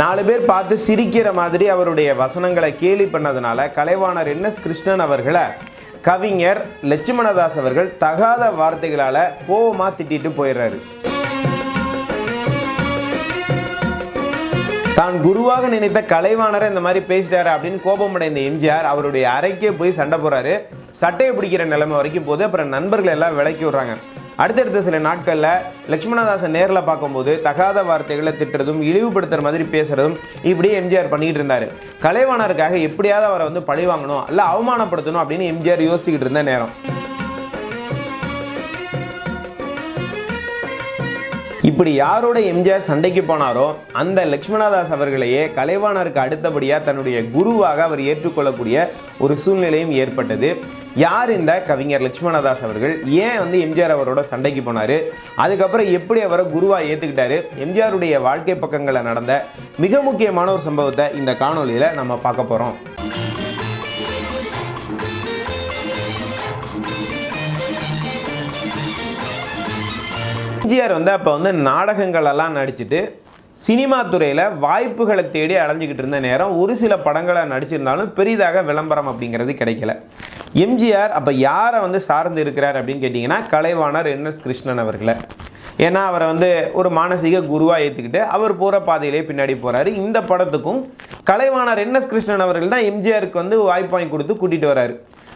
நாலு பேர் பார்த்து சிரிக்கிற மாதிரி அவருடைய வசனங்களை கேலி பண்ணதுனால கலைவாணர் என் எஸ் கிருஷ்ணன் அவர்களை கவிஞர் லட்சுமணதாஸ் அவர்கள் தகாத வார்த்தைகளால் கோவமாக திட்டிட்டு போயிடுறாரு. தான் குருவாக நினைத்த கலைவாணரை இந்த மாதிரி பேசிட்டாரு அப்படின்னு கோபமடைந்த எம்ஜிஆர் அவருடைய அறைக்கே போய் சண்டை போறாரு. சட்டையை பிடிக்கிற நிலைமை வரைக்கும் போது அப்புறம் நண்பர்கள் எல்லாம் விலக்கி விடுறாங்க. அடுத்தடுத்த சில நாட்களில் லட்சுமணதாசன் நேரில் பார்க்கும்போது தகாத வார்த்தைகளை திட்டுறதும் இழிவுபடுத்துகிற மாதிரி பேசுகிறதும் இப்படி எம்ஜிஆர் பண்ணிட்டு இருந்தார். கலைவாணருக்காக எப்படியாவது அவரை வந்து பழி வாங்கணும் இல்லை அவமானப்படுத்தணும் அப்படின்னு எம்ஜிஆர் யோசிச்சுக்கிட்டு இருந்த நேரம். இப்படி யாரோட எம்ஜிஆர் சண்டைக்கு போனாரோ அந்த லட்சுமணதாஸ் அவர்களையே கலைவாணருக்கு அடுத்தபடியாக தன்னுடைய குருவாக அவர் ஏற்றுக்கொள்ளக்கூடிய ஒரு சூழ்நிலையும் ஏற்பட்டது. யார் இந்த கவிஞர் லட்சுமணதாஸ் அவர்கள்? ஏன் வந்து எம்ஜிஆர் அவரோட சண்டைக்கு போனார்? அதுக்கப்புறம் எப்படி அவரை குருவாக ஏற்றுக்கிட்டாரு எம்ஜிஆருடைய வாழ்க்கை பக்கங்களில் நடந்த மிக முக்கியமான ஒரு சம்பவத்தை இந்த காணொலியில் நம்ம பார்க்க போகிறோம் எம்ஜிஆர் வந்து அப்போ வந்து நாடகங்களெல்லாம் நடிச்சுட்டு சினிமா துறையில் வாய்ப்புகளை தேடி அலைஞ்சிக்கிட்டு இருந்த நேரம் ஒரு சில படங்களை நடிச்சிருந்தாலும் பெரிதாக விளம்பரம் அப்படிங்கிறது கிடைக்கல. எம்ஜிஆர் அப்போ யாரை வந்து சார்ந்து இருக்கிறார் அப்படின்னு கேட்டிங்கன்னா கலைவாணர் என் எஸ் கிருஷ்ணன் அவர்களை. ஏன்னா அவரை வந்து ஒரு மானசீக குருவாக ஏற்றுக்கிட்டு அவர் போகிற பாதையிலே பின்னாடி போகிறாரு இந்த படத்துக்கும் கலைவாணர் என் எஸ் கிருஷ்ணன் அவர்கள் தான் எம்ஜிஆருக்கு வந்து வாய்ப்பு வாங்கி கொடுத்து கூட்டிகிட்டு வராரு.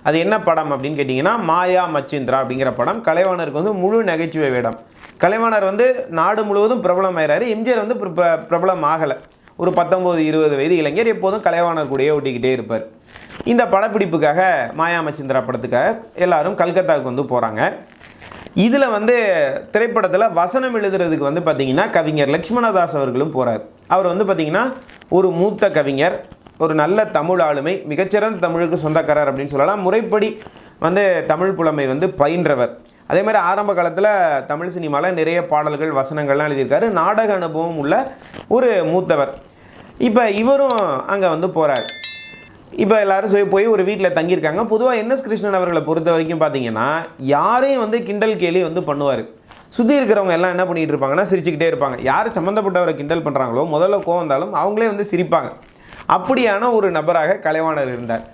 அது என்ன படம் அப்படின்னு கேட்டிங்கன்னா மாயா மச்சிந்திரா அப்படிங்கிற படம். கலைவாணருக்கு வந்து முழு நகைச்சுவை வேடம். கலைவாணர் வந்து நாடு முழுவதும் பிரபலம் எம்ஜிஆர் வந்து பிரபலம் ஆகலை ஒரு பத்தொம்போது இருபது வயது இளைஞர் எப்போதும் கலைவாணர் கூடயே ஒட்டிக்கிட்டே இருப்பார். இந்த படப்பிடிப்புக்காக மாயாமச்சந்திரா படத்துக்காக எல்லாரும் கல்கத்தாவுக்கு வந்து போகிறாங்க இதில் வந்து திரைப்படத்தில் வசனம் எழுதுறதுக்கு வந்து பார்த்திங்கன்னா கவிஞர் லக்ஷ்மணதாஸ் அவர்களும் போகிறார் அவர் வந்து பார்த்திங்கன்னா ஒரு மூத்த கவிஞர் ஒரு நல்ல தமிழ் ஆளுமை மிகச்சிறந்த தமிழுக்கு சொந்தக்காரர் அப்படின்னு சொல்லலாம். முறைப்படி வந்து தமிழ் புலமை வந்து பயின்றவர். அதே மாதிரி ஆரம்ப காலத்தில் தமிழ் சினிமாவில் நிறைய பாடல்கள் வசனங்கள்லாம் எழுதியிருக்காரு. நாடக அனுபவம் உள்ள ஒரு மூத்தவர். இப்போ இவரும் அங்கே வந்து போகிறார் இப்போ எல்லாரும் சொல்லி போய் ஒரு வீட்டில் தங்கியிருக்காங்க. பொதுவாக என்எஸ் கிருஷ்ணன் அவர்களை பொறுத்த வரைக்கும் பார்த்தீங்கன்னா யாரையும் வந்து கிண்டல் கேலி வந்து பண்ணுவார். சுற்றி இருக்கிறவங்க எல்லாம் என்ன பண்ணிகிட்டு இருப்பாங்கன்னா சிரிச்சுக்கிட்டே இருப்பாங்க. யார் சம்மந்தப்பட்டவரை கிண்டல் பண்ணுறாங்களோ முதல்ல கோவம் வந்தாலும் அவங்களே வந்து சிரிப்பாங்க. அப்படியான ஒரு நபராக கலைவாணர் இருந்தார்.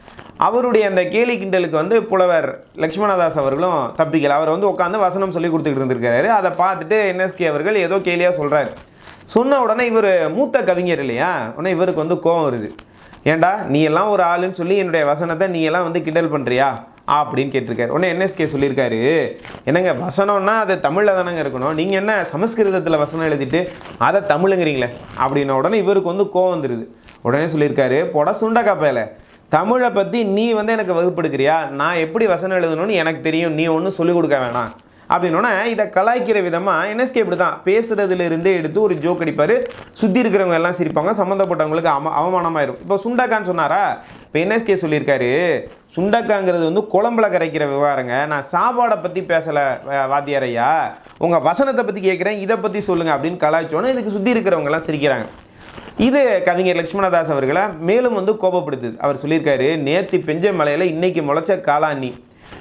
அவருடைய அந்த கேலி கிண்டலுக்கு வந்து புலவர் லக்ஷ்மணதாஸ் அவர்களும் தப்பிக்கல. அவர் வந்து உட்காந்து வசனம் சொல்லி கொடுத்துக்கிட்டு இருந்திருக்காரு. அதை பார்த்துட்டு என்எஸ்கே அவர்கள் ஏதோ கேலியாக சொல்கிறாரு சொன்ன உடனே இவர் மூத்த கவிஞர் இல்லையா? உடனே இவருக்கு வந்து கோவம் வருது. ஏன்டா நீ எல்லாம் ஒரு ஆளுன்னு சொல்லி என்னுடைய வசனத்தை நீ எல்லாம் வந்து கிண்டல் பண்ணுறியா அப்படின்னு கேட்டிருக்காரு. உடனே என்எஸ்கே சொல்லியிருக்காரு. என்னங்க வசனம்னா அது தமிழில் தானங்க இருக்கணும். நீங்கள் என்ன சமஸ்கிருதத்தில் வசனம் எழுதிட்டு அதை தமிழுங்கிறீங்களே? அப்படின்ன உடனே இவருக்கு வந்து கோவம் வந்துடுது உடனே சொல்லியிருக்காரு பொட சுண்டக்கா பேல தமிழை பற்றி நீ வந்து எனக்கு வகுப்படுக்கிறியா? நான் எப்படி வசனம் எழுதணும்னு எனக்கு தெரியும். நீ ஒன்றும் சொல்லிக் கொடுக்க வேணாம். அப்படின்னோடனே இதை கலாய்க்கிற விதமாக என்எஸ்கே இப்படி தான் பேசுகிறதுலேருந்தே எடுத்து ஒரு ஜோக் அடிப்பார். சுற்றி இருக்கிறவங்க எல்லாம் சிரிப்பாங்க. சம்மந்தப்பட்டவங்களுக்கு அவ அவமானமாயிரும். இப்போ சுண்டக்கான்னு சொன்னாரா? இப்போ என்எஸ்கே சொல்லியிருக்காரு. சுண்டக்காங்கிறது வந்து குழம்புல கரைக்கிற விவகாரங்க. நான் சாப்பாடை பற்றி பேசலை வாத்தியார் ஐயா. உங்கள் வசனத்தை பற்றி கேட்குறேன் இதை பற்றி சொல்லுங்கள் அப்படின்னு கலாய்ச்சோன்னே இதுக்கு சுற்றி இருக்கிறவங்கலாம் சிரிக்கிறாங்க. இது கவிஞர் லக்ஷ்மணதாஸ் அவர்களை மேலும் வந்து கோபப்படுத்துது. அவர் சொல்லியிருக்காரு நேற்று பெஞ்ச மலையில் இன்றைக்கி முளைச்ச காளாண்ணி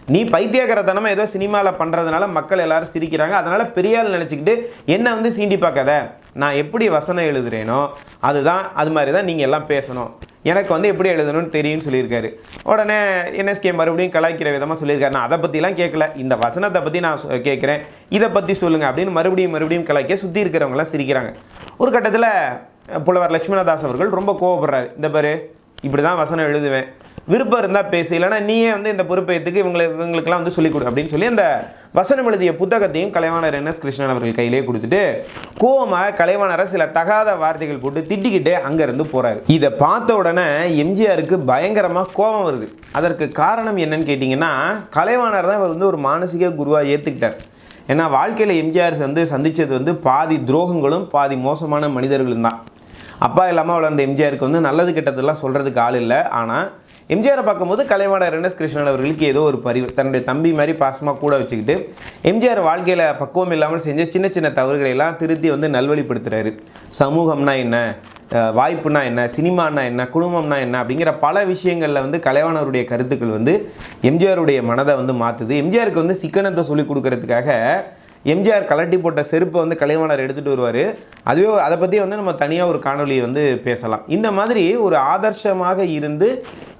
நீ பைத்தியகரத்தனமாக ஏதோ சினிமாவில் பண்ணுறதுனால மக்கள் எல்லாரும் சிரிக்கிறாங்க. அதனால் பெரியால் நினச்சிக்கிட்டு என்ன வந்து சீண்டி பார்க்காத? நான் எப்படி வசனம் எழுதுகிறேனோ அதுதான் அது மாதிரி தான் நீங்கள் எல்லாம் பேசணும். எனக்கு வந்து எப்படி எழுதணும்னு தெரியும்னு சொல்லியிருக்காரு. உடனே என்எஸ்கே மறுபடியும் கலாய்க்கிற விதமாக சொல்லியிருக்காரு. நான் அதை பற்றிலாம் கேட்கல. இந்த வசனத்தை பற்றி நான் சொ- கேட்குறேன். இதை பற்றி சொல்லுங்கள் அப்படின்னு மறுபடியும் மறுபடியும் கலாய்க்க சுற்றி இருக்கிறவங்களாம் சிரிக்கிறாங்க. ஒரு கட்டத்தில் புலவர் லட்சுமணதாஸ் அவர்கள் ரொம்ப கோவப்படுறாரு. இந்த பாரு இப்படி தான் வசனம் எழுதுவேன். விருப்பம் இருந்தால் பேசு இல்லைன்னா நீயே வந்து இந்த பொறுப்பை இவங்களை இவங்களுக்கெல்லாம் வந்து சொல்லிக் கொடு அப்படின்னு சொல்லி அந்த வசனம் எழுதிய புத்தகத்தையும் கலைவாணர் என் எஸ் கிருஷ்ணன் அவர்கள் கையிலே கொடுத்துட்டு கோவமாக கலைவாணரை சில தகாத வார்த்தைகள் போட்டு திட்டிக்கிட்டு அங்கேருந்து போகிறாரு இதை பார்த்த உடனே எம்ஜிஆருக்கு பயங்கரமாக கோபம் வருது. அதற்கு காரணம் என்னன்னு கேட்டிங்கன்னா கலைவாணர் தான் இவர் வந்து ஒரு மானசீக குருவாக ஏற்றுக்கிட்டார் ஏன்னா வாழ்க்கையில் எம்ஜிஆர் வந்து சந்தித்தது வந்து பாதி துரோகங்களும் பாதி மோசமான மனிதர்களும் தான். அப்பா இல்லாமல் வளர்ந்த எம்ஜிஆருக்கு வந்து நல்லது கெட்டதெல்லாம் சொல்கிறதுக்கு ஆள் இல்லை. ஆனால் எம்ஜிஆரை பார்க்கும்போது கலைவாணர் என் எஸ் கிருஷ்ணன் அவர்களுக்கு ஏதோ ஒரு பரிவு தன்னுடைய தம்பி மாதிரி பாசமாக கூட வச்சுக்கிட்டு எம்ஜிஆர் வாழ்க்கையில் பக்குவம் இல்லாமல் செஞ்ச சின்ன சின்ன தவறுகளை எல்லாம் திருத்தி வந்து நல்வழிப்படுத்துகிறாரு சமூகம்னா என்ன? வாய்ப்புனா என்ன? சினிமானா என்ன? குடும்பம்னா என்ன? அப்படிங்கிற பல விஷயங்களில் வந்து கலைவாணருடைய கருத்துக்கள் வந்து எம்ஜிஆருடைய மனதை வந்து மாற்றுது எம்ஜிஆருக்கு வந்து சிக்கனத்தை சொல்லிக் கொடுக்கறதுக்காக எம்ஜிஆர் கலட்டி போட்ட செருப்பை வந்து கலைவாணர் எடுத்துகிட்டு வருவார். அதுவே அதை பற்றி வந்து நம்ம தனியாக ஒரு காணொலி வந்து பேசலாம். இந்த மாதிரி ஒரு ஆதர்ஷமாக இருந்து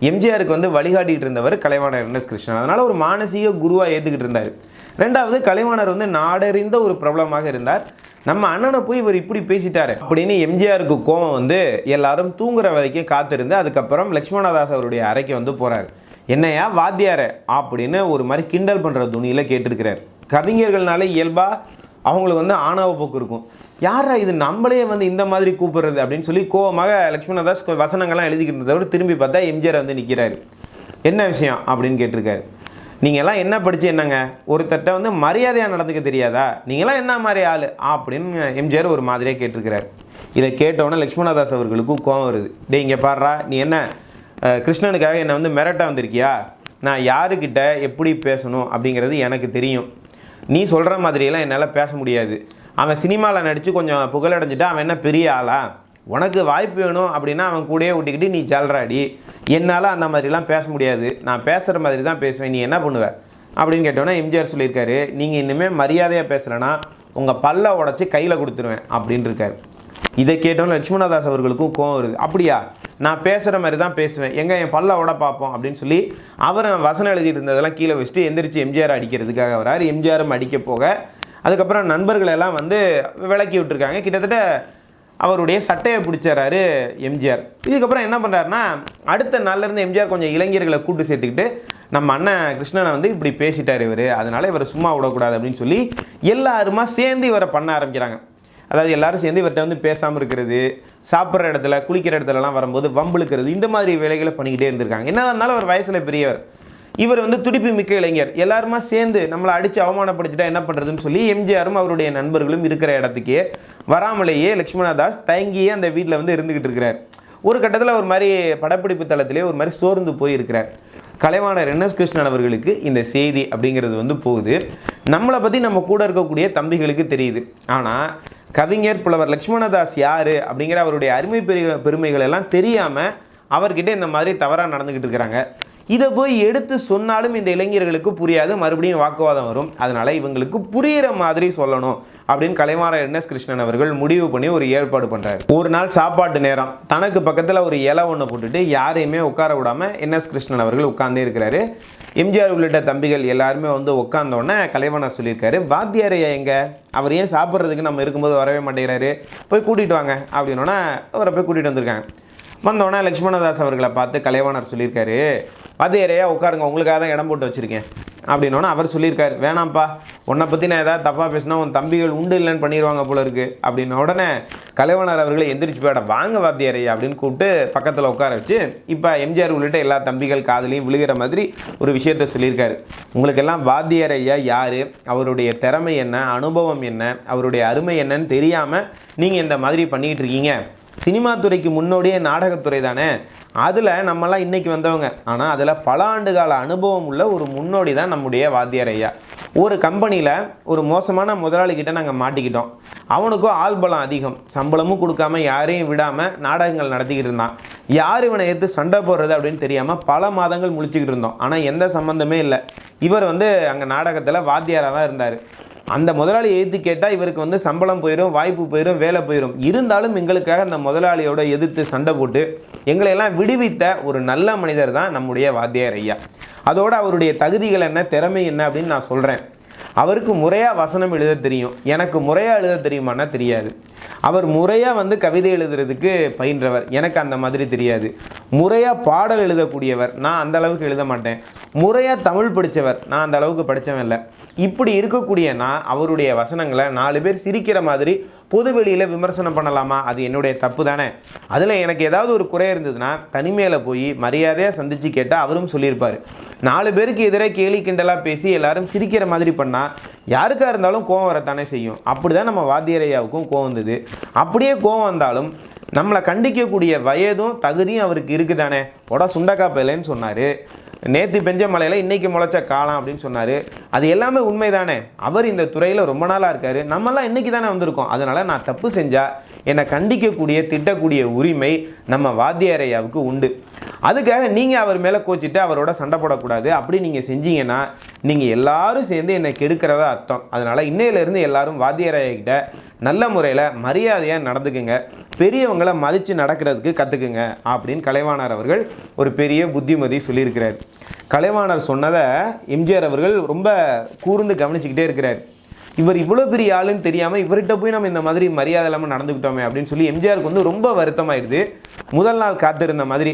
எம்ஜிஆருக்கு வந்து வழிகாட்டிகிட்டு இருந்தவர் கலைவாணர் என் எஸ் கிருஷ்ணன். அதனால் ஒரு மானசீக குருவாக ஏற்றுக்கிட்டு இருந்தார். ரெண்டாவது கலைவாணர் வந்து நாடறிந்த ஒரு பிரபலமாக இருந்தார். நம்ம அண்ணனை போய் இவர் இப்படி பேசிட்டாரு அப்படின்னு எம்ஜிஆருக்கு கோவம் வந்து எல்லாரும் தூங்குற வரைக்கும் காத்திருந்து அதுக்கப்புறம் லக்ஷ்மணதாஸ் அவருடைய அறைக்கு வந்து போகிறார் என்னையா வாத்தியார அப்படின்னு ஒரு மாதிரி கிண்டல் பண்ணுற துணியில் கேட்டிருக்கிறார். கவிஞர்கள்னாலே இயல்பாக அவங்களுக்கு வந்து ஆணவ போக்கு இருக்கும். யாரா இது நம்மளே வந்து இந்த மாதிரி கூப்பிடுறது அப்படின்னு சொல்லி கோவமாக லக்ஷ்மணதாஸ் வசனங்கள்லாம் எழுதிக்கிட்டு இருந்தவர் திரும்பி பார்த்தா எம்ஜிஆர் வந்து நிற்கிறாரு என்ன விஷயம் அப்படின்னு கேட்டிருக்காரு. நீங்கள்லாம் என்ன படித்து என்னங்க? ஒருத்தட்ட வந்து மரியாதையாக நடந்துக்க தெரியாதா? நீங்களாம் என்ன மாதிரி ஆள்? அப்படின்னு எம்ஜிஆர் ஒரு மாதிரியாக கேட்டிருக்கிறார். இதை கேட்டவுடனே லக்ஷ்மணதாஸ் அவர்களுக்கும் கோவம் வருது. டேய் இங்கே பாடுறா நீ என்ன கிருஷ்ணனுக்காக என்னை வந்து மிரட்ட வந்திருக்கியா? நான் யாருக்கிட்ட எப்படி பேசணும் அப்படிங்கிறது எனக்கு தெரியும். நீ சொல்கிற மாதிரியெல்லாம் என்னால் பேச முடியாது. அவன் சினிமாவில் நடித்து கொஞ்சம் புகழடைஞ்சிட்டா அவன் என்ன பெரிய ஆளா? உனக்கு வாய்ப்பு வேணும் அப்படின்னா அவன் கூடயே விட்டுக்கிட்டு நீ ஜல்றாடி என்னால் அந்த மாதிரிலாம் பேச முடியாது. நான் பேசுகிற மாதிரி தான் பேசுவேன். நீ என்ன பண்ணுவ? அப்படின்னு கேட்டோன்னா எம்ஜிஆர் சொல்லியிருக்காரு. நீங்கள் இனிமேல் மரியாதையாக பேசலைன்னா உங்கள் பல்ல உடச்சி கையில் கொடுத்துருவேன் அப்படின்ருக்காரு இதை கேட்டோன்னு லட்சுமணதாஸ் அவர்களுக்கும் கோவம் வருது. அப்படியா? நான் பேசுகிற மாதிரி தான் பேசுவேன். எங்கே என் பல்ல உட பார்ப்போம் அப்படின்னு சொல்லி அவர் வசனம் எழுதிட்டு இருந்ததெல்லாம் கீழே வச்சுட்டு எந்திரிச்சு எம்ஜிஆர் அடிக்கிறதுக்காக வரார். எம்ஜிஆரும் அடிக்க போக. அதுக்கப்புறம் நண்பர்களெல்லாம் வந்து விலக்கி விட்டுருக்காங்க. கிட்டத்தட்ட அவருடைய சட்டையை பிடிச்சாரு எம்ஜிஆர். இதுக்கப்புறம் என்ன பண்ணுறாருன்னா அடுத்த நாள்லேருந்து எம்ஜிஆர் கொஞ்சம் இளைஞர்களை கூட்டு சேர்த்துக்கிட்டு நம்ம அண்ணன் கிருஷ்ணனை வந்து இப்படி பேசிட்டார் இவர். அதனால் இவரை சும்மா விடக்கூடாது அப்படின்னு சொல்லி எல்லாருமா சேர்ந்து இவரை பண்ண ஆரம்பிக்கிறாங்க. அதாவது எல்லாரும் சேர்ந்து இவர்கிட்ட வந்து பேசாமல் இருக்கிறது சாப்பிட்ற இடத்துல குளிக்கிற இடத்துலலாம் வரும்போது வம்பிழுக்கிறது இந்த மாதிரி வேலைகளை பண்ணிக்கிட்டே இருந்திருக்காங்க. என்ன இருந்தாலும் அவர் வயசில் பெரியவர். இவர் வந்து துடிப்பு மிக்க இளைஞர். எல்லாருமா சேர்ந்து நம்மளை அடித்து அவமானப்படுத்திட்டா என்ன பண்ணுறதுன்னு சொல்லி எம்ஜிஆரும் அவருடைய நண்பர்களும் இருக்கிற இடத்துக்கே வராமலேயே லக்ஷ்மணதாஸ் தயங்கியே அந்த வீட்டில் வந்து இருந்துக்கிட்டு இருக்கிறார். ஒரு கட்டத்தில் ஒரு மாதிரி படப்பிடிப்பு தளத்திலே ஒரு மாதிரி சோர்ந்து போயிருக்கிறார். கலைவாணர் என். எஸ். கிருஷ்ணன் அவர்களுக்கு இந்த செய்தி அப்படிங்கிறது வந்து போகுது. நம்மளை பற்றி நம்ம கூட இருக்கக்கூடிய தம்பிகளுக்கு தெரியுது. ஆனால் கவிஞர் புலவர் லக்ஷ்மணதாஸ் யார் அப்படிங்கிற அவருடைய அருமை பெரு பெருமைகள் எல்லாம் தெரியாமல் அவர்கிட்ட இந்த மாதிரி தவறாக நடந்துக்கிட்டு இருக்கிறாங்க. இதை போய் எடுத்து சொன்னாலும் இந்த இளைஞர்களுக்கு புரியாது. மறுபடியும் வாக்குவாதம் வரும். அதனால் இவங்களுக்கு புரிகிற மாதிரி சொல்லணும் அப்படின்னு கலைவாணர் என். எஸ். கிருஷ்ணன் அவர்கள் முடிவு பண்ணி ஒரு ஏற்பாடு பண்ணுறாரு ஒரு நாள் சாப்பாட்டு நேரம். தனக்கு பக்கத்தில் ஒரு இலை ஒன்று போட்டுட்டு யாரையுமே உட்கார விடாமல் என். எஸ். கிருஷ்ணன் அவர்கள் உட்கார்ந்தே இருக்கிறாரு. எம்ஜிஆர் உள்ளிட்ட தம்பிகள் எல்லாருமே வந்து உட்காந்தோடனே உடனே கலைவாணர் சொல்லியிருக்காரு வாத்தியாரையா எங்கே? அவர் ஏன் சாப்பிட்றதுக்கு நம்ம இருக்கும்போது வரவே மாட்டேங்கிறாரு. போய் கூட்டிகிட்டு வாங்க. அப்படின்னோடனே அவரை போய் கூட்டிகிட்டு வந்திருக்காங்க. வந்தோடனே லக்ஷ்மணதாஸ் அவர்களை பார்த்து கலைவாணர் சொல்லியிருக்காரு வாத்தியாரையா உட்காருங்க உங்களுக்காக தான் இடம் போட்டு வச்சுருக்கேன். அப்படின்னோடனே அவர் சொல்லியிருக்காரு வேணாம்ப்பா உன்னை பற்றி நான் ஏதாவது தப்பாக பேசினா உன் தம்பிகள் உண்டு இல்லைன்னு பண்ணிடுவாங்க போல இருக்குது அப்படின்ன உடனே கலைவனர் அவர்களை எந்திரிச்சு போயிட வாங்க வாத்தியாரையா அப்படின்னு கூப்பிட்டு பக்கத்தில் உட்கார வச்சு இப்போ எம்ஜிஆர் உள்ளிட்ட எல்லா தம்பிகள் காதலையும் விழுகிற மாதிரி ஒரு விஷயத்த சொல்லியிருக்காரு. உங்களுக்கெல்லாம் வாத்தியாரையா யார்? அவருடைய திறமை என்ன? அனுபவம் என்ன? அவருடைய அருமை என்னன்னு தெரியாமல் நீங்கள் இந்த மாதிரி பண்ணிக்கிட்டு இருக்கீங்க. சினிமா துறைக்கு முன்னோடியே நாடகத்துறை தானே? அதில் நம்மலாம் இன்றைக்கி வந்தவங்க. ஆனால் அதில் பல ஆண்டு கால அனுபவம் உள்ள ஒரு முன்னோடி தான் நம்முடைய வாத்தியார் ஐயா. ஒரு கம்பெனியில் ஒரு மோசமான முதலாளிகிட்ட நாங்கள் மாட்டிக்கிட்டோம். அவனுக்கும் ஆள் பலம் அதிகம். சம்பளமும் கொடுக்காம யாரையும் விடாமல் நாடகங்கள் நடத்திக்கிட்டு இருந்தான். யார் இவனை எடுத்து சண்டை போடுறது அப்படின்னு தெரியாமல் பல மாதங்கள் முழிச்சுக்கிட்டு இருந்தோம். ஆனால் எந்த சம்மந்தமே இல்லை. இவர் வந்து அங்கே நாடகத்தில் வாத்தியாராக தான் இருந்தார். அந்த முதலாளி எதிர்த்து கேட்டால் இவருக்கு வந்து சம்பளம் போயிடும் வாய்ப்பு போயிடும் வேலை போயிடும் இருந்தாலும் எங்களுக்காக அந்த முதலாளியோட எதிர்த்து சண்டை போட்டு எங்களையெல்லாம் விடுவித்த ஒரு நல்ல மனிதர் தான் நம்முடைய வாத்தியார் ஐயா. அதோட அவருடைய தகுதிகள் என்ன திறமை என்ன அப்படின்னு நான் சொல்கிறேன் அவருக்கு முறையாக வசனம் எழுத தெரியும். எனக்கு முறையாக எழுத தெரியுமானா தெரியாது. அவர் முறையாக வந்து கவிதை எழுதுறதுக்கு பயின்றவர். எனக்கு அந்த மாதிரி தெரியாது. முறையாக பாடல் எழுதக்கூடியவர். நான் அந்த அளவுக்கு எழுத மாட்டேன். முறையாக தமிழ் படித்தவர் நான் அந்த அளவுக்கு படித்தவன் இல்லை. இப்படி இருக்கக்கூடிய நான் அவருடைய வசனங்களை நாலு பேர் சிரிக்கிற மாதிரி பொது வெளியில் விமர்சனம் பண்ணலாமா? அது என்னுடைய தப்பு தானே. அதில் எனக்கு ஏதாவது ஒரு குறை இருந்ததுன்னா தனிமையில் போய் மரியாதையாக சந்தித்து கேட்டால் அவரும் சொல்லியிருப்பார். நாலு பேருக்கு எதிரே கேலி கிண்டலாக பேசி எல்லாரும் சிரிக்கிற மாதிரி பண்ணால் யாருக்காக இருந்தாலும் கோவம் வரத்தானே செய்யும். அப்படி தான் நம்ம வாத்தியரையாவுக்கும் கோவம் வந்தது. அப்படியே கோவம் வந்தாலும் நம்மளை கண்டிக்கக்கூடிய வயதும் தகுதியும் அவருக்கு இருக்குதானே? போடா சுண்டக்கா பேலைன்னு சொன்னார். நேற்று பெஞ்ச மலையில் இன்றைக்கி முளைச்ச காலம் அப்படின்னு சொன்னார். அது எல்லாமே உண்மைதானே? அவர் இந்த துறையில் ரொம்ப நாளாக இருக்கார். நம்மலாம் இன்றைக்கி தானே வந்திருக்கோம். அதனால் நான் தப்பு செஞ்சால் என்னை கண்டிக்கக்கூடிய திட்டக்கூடிய உரிமை நம்ம வாத்தியாரையாவுக்கு உண்டு. அதுக்காக நீங்கள் அவர் மேலே கோச்சிட்டு அவரோட சண்டை போடக்கூடாது. அப்படி நீங்கள் செஞ்சீங்கன்னா நீங்கள் எல்லாரும் சேர்ந்து என்னை கெடுக்கிறதா அர்த்தம். அதனால் இன்னையிலேருந்து எல்லாரும் வாத்தியாராகிட்ட நல்ல முறையில் மரியாதையாக நடந்துக்குங்க. பெரியவங்களை மதித்து நடக்கிறதுக்கு கற்றுக்குங்க அப்படின்னு கலைவாணர் அவர்கள் ஒரு பெரிய புத்திமதி சொல்லியிருக்கிறார். கலைவாணர் சொன்னதை எம்ஜிஆர் அவர்கள் ரொம்ப கூர்ந்து கவனிச்சுக்கிட்டே இருக்கிறார். இவர் இவ்வளோ பெரிய ஆளுன்னு தெரியாமல் இவர்கிட்ட போய் நம்ம இந்த மாதிரி மரியாதை இல்லாமல் நடந்துக்கிட்டோமே அப்படின்னு சொல்லி எம்ஜிஆருக்கு வந்து ரொம்ப வருத்தமாயிடுது. முதல் நாள் காத்திருந்த மாதிரி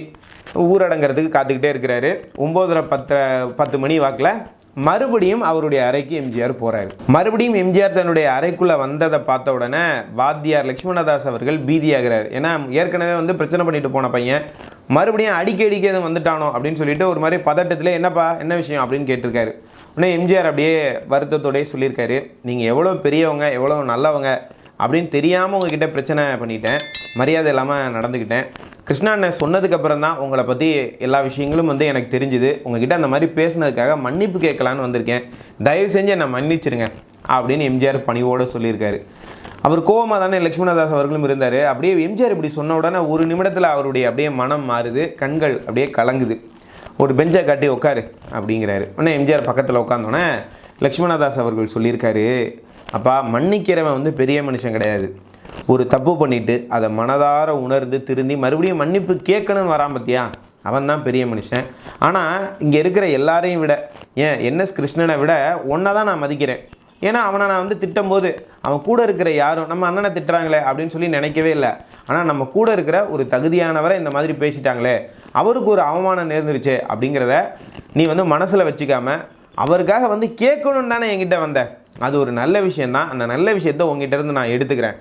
ஊரடங்கிறதுக்கு காத்துக்கிட்டே இருக்கிறாரு. ஒம்போதரை பத்து பத்து மணி வாக்கில் மறுபடியும் அவருடைய அறைக்கு எம்ஜிஆர் போகிறாரு மறுபடியும் எம்ஜிஆர் தன்னுடைய அறைக்குள்ளே வந்ததை பார்த்த உடனே வாத்தியார் லக்ஷ்மணதாஸ் அவர்கள் பீதியாகிறார். ஏன்னா ஏற்கனவே வந்து பிரச்சனை பண்ணிட்டு போன பையன் மறுபடியும் அடிக்க அடிக்க எதுவும் வந்துட்டானோ அப்படின்னு சொல்லிட்டு ஒரு மாதிரி பதட்டத்தில் என்னப்பா என்ன விஷயம்? அப்படின்னு கேட்டிருக்காரு. உடனே எம்ஜிஆர் அப்படியே வருத்தத்தோடய சொல்லியிருக்காரு. நீங்கள் எவ்வளோ பெரியவங்க எவ்வளோ நல்லவங்க அப்படின்னு தெரியாமல் உங்ககிட்ட பிரச்சனை பண்ணிட்டேன். மரியாதை இல்லாமல் நடந்துக்கிட்டேன் கிருஷ்ணா அண்ணன் சொன்னதுக்கப்புறம் தான் உங்களை பற்றி எல்லா விஷயங்களும் வந்து எனக்கு தெரிஞ்சுது. உங்ககிட்ட அந்த மாதிரி பேசுனதுக்காக மன்னிப்பு கேட்கலான்னு வந்திருக்கேன். தயவு செஞ்சு என்னை மன்னிச்சிருங்க அப்படின்னு எம்ஜிஆர் பணிவோடு சொல்லியிருக்காரு. அவர் கோவமாக தானே லக்ஷ்மணதாஸ் அவர்களும் இருந்தார். அப்படியே எம்ஜிஆர் இப்படி சொன்ன உடனே ஒரு நிமிடத்தில் அவருடைய அப்படியே மனம் மாறுது கண்கள் அப்படியே கலங்குது. ஒரு பெஞ்சை காட்டி உட்காரு அப்படிங்கிறாரு. உடனே எம்ஜிஆர் பக்கத்தில் உட்காந்தோன்னே லக்ஷ்மணதாஸ் அவர்கள் சொல்லியிருக்காரு அப்பா மன்னிக்கிறவன் வந்து பெரிய மனுஷன் கிடையாது. ஒரு தப்பு பண்ணிட்டு அதை மனதார உணர்ந்து திருந்தி மறுபடியும் மன்னிப்பு கேட்கணும்னு வரான் பார்த்தியா அவன் தான் பெரிய மனுஷன். ஆனால் இங்கே இருக்கிற எல்லாரையும் விட ஏன் என்எஸ் கிருஷ்ணனை விட ஒன்றை தான் நான் மதிக்கிறேன். ஏன்னா அவனை நான் வந்து திட்டும்போது அவன் கூட இருக்கிற யாரும் நம்ம அண்ணனை திட்டுறாங்களே அப்படின்னு சொல்லி நினைக்கவே இல்லை. ஆனால் நம்ம கூட இருக்கிற ஒரு தகுதியானவரை இந்த மாதிரி பேசிட்டாங்களே அவருக்கு ஒரு அவமானம் நேர்ந்துருச்சு அப்படிங்கிறத நீ வந்து மனசில் வச்சுக்காம அவருக்காக வந்து கேட்கணும்னு தானே என்கிட்ட வந்த? அது ஒரு நல்ல விஷயந்தான் அந்த நல்ல விஷயத்தை உங்ககிட்ட இருந்து நான் எடுத்துக்கிறேன்.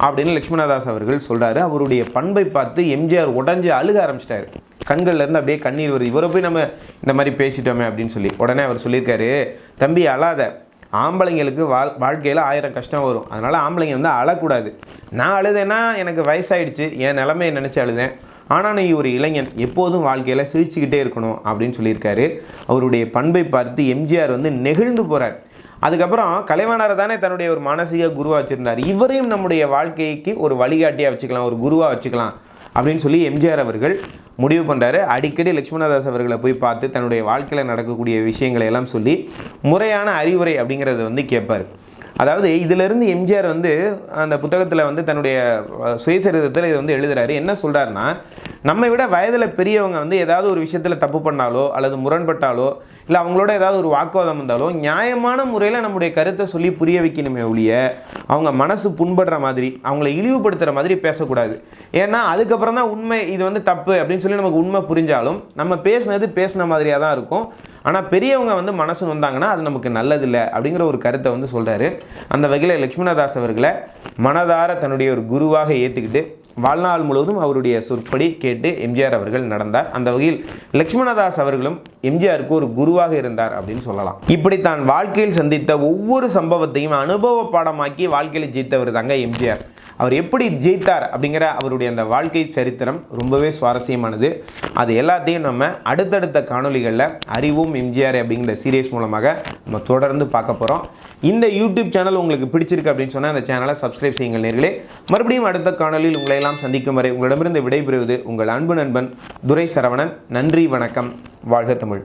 அப்படின்னு லக்ஷ்மணதாஸ் அவர்கள் சொல்கிறாரு அவருடைய பண்பை பார்த்து எம்ஜிஆர் உடஞ்சி அழுக ஆரம்பிச்சிட்டாரு. கண்கள்லேருந்து அப்படியே கண்ணீர் வருது. இவரை போய் நம்ம இந்த மாதிரி பேசிட்டோமே அப்படின்னு சொல்லி. உடனே அவர் சொல்லியிருக்காரு தம்பி அழாத. ஆம்பளைங்களுக்கு வாழ் வாழ்க்கையில் ஆயிரம் கஷ்டம் வரும். அதனால் ஆம்பளைங்க வந்து அழக்கூடாது. நான் அழுதேன்னா எனக்கு வயசாயிடுச்சு. என் நிலமையை நினச்சி அழுதேன். ஆனால் நீ ஒரு இளைஞன். எப்போதும் வாழ்க்கையில் சிரிச்சுக்கிட்டே இருக்கணும். அப்படின்னு சொல்லியிருக்காரு. அவருடைய பண்பை பார்த்து எம்ஜிஆர் வந்து நெகிழ்ந்து போகிறார் அதுக்கப்புறம் கலைவாணரை தானே தன்னுடைய ஒரு மானசீக குருவாக வச்சுருந்தார். இவரையும் நம்முடைய வாழ்க்கைக்கு ஒரு வழிகாட்டியாக வச்சுக்கலாம் ஒரு குருவாக வச்சுக்கலாம் அப்படின்னு சொல்லி எம்ஜிஆர் அவர்கள் முடிவு பண்ணுறாரு அடிக்கடி லட்சுமணதாஸ் அவர்களை போய் பார்த்து தன்னுடைய வாழ்க்கையில் நடக்கக்கூடிய விஷயங்களை எல்லாம் சொல்லி முறையான அறிவுரை அப்படிங்கிறத வந்து கேட்பார். அதாவது இதிலிருந்து எம்ஜிஆர் வந்து அந்த புத்தகத்தில் வந்து தன்னுடைய சுயசரிதத்தில் இதை வந்து எழுதுறாரு. என்ன சொல்கிறாருன்னா நம்மை விட வயதில் பெரியவங்க வந்து ஏதாவது ஒரு விஷயத்தில் தப்பு பண்ணாலோ அல்லது முரண்பட்டாலோ இல்லை அவங்களோட ஏதாவது ஒரு வாக்குவாதம் இருந்தாலும் நியாயமான முறையில் நம்முடைய கருத்தை சொல்லி புரிய வைக்கணுமே ஒழிய அவங்க மனசு புண்படுற மாதிரி அவங்கள இழிவுபடுத்துகிற மாதிரி பேசக்கூடாது. ஏன்னா அதுக்கப்புறம் தான் உண்மை இது வந்து தப்பு அப்படின்னு சொல்லி நமக்கு உண்மை புரிஞ்சாலும் நம்ம பேசுனது பேசின மாதிரியாக தான் இருக்கும். ஆனால் பெரியவங்க வந்து மனசு வந்தாங்கன்னா அது நமக்கு நல்லதில்லை அப்படிங்கிற ஒரு கருத்தை வந்து சொல்கிறாரு அந்த வகையில் லக்ஷ்மணதாஸ் அவர்களை மனதார தன்னுடைய ஒரு குருவாக ஏற்றுக்கிட்டு வாழ்நாள் முழுவதும் அவருடைய சொற்படி கேட்டு எம்ஜிஆர் அவர்கள் நடந்தார். அந்த வகையில் லக்ஷ்மணதாஸ் அவர்களும் எம்ஜிஆருக்கு ஒரு குருவாக இருந்தார் அப்படின்னு சொல்லலாம். இப்படி தான் வாழ்க்கையில் சந்தித்த ஒவ்வொரு சம்பவத்தையும் அனுபவ பாடமாக்கி வாழ்க்கையில் ஜெயித்தவர் தாங்க எம்ஜிஆர். அவர் எப்படி ஜெயித்தார் அப்படிங்கிற அவருடைய அந்த வாழ்க்கை சரித்திரம் ரொம்பவே சுவாரஸ்யமானது. அது எல்லாத்தையும் நம்ம அடுத்தடுத்த காணொளிகளில் அறிவும் எம்ஜிஆர் அப்படிங்கிற சீரியஸ் மூலமாக நம்ம தொடர்ந்து பார்க்க போகிறோம் இந்த யூடியூப் சேனல் உங்களுக்கு பிடிச்சிருக்கு அப்படின்னு சொன்னால் அந்த சேனலை சப்ஸ்கிரைப் செய்யுங்கள் நேர்களே. மறுபடியும் அடுத்த காணொளியில் உங்களை எல்லாம் சந்திக்கும் வரை உங்களிடமிருந்து விடைபெறுவது உங்கள் அன்பு நண்பன் துரை சரவணன் நன்றி வணக்கம். வாழ்க தமிழ்.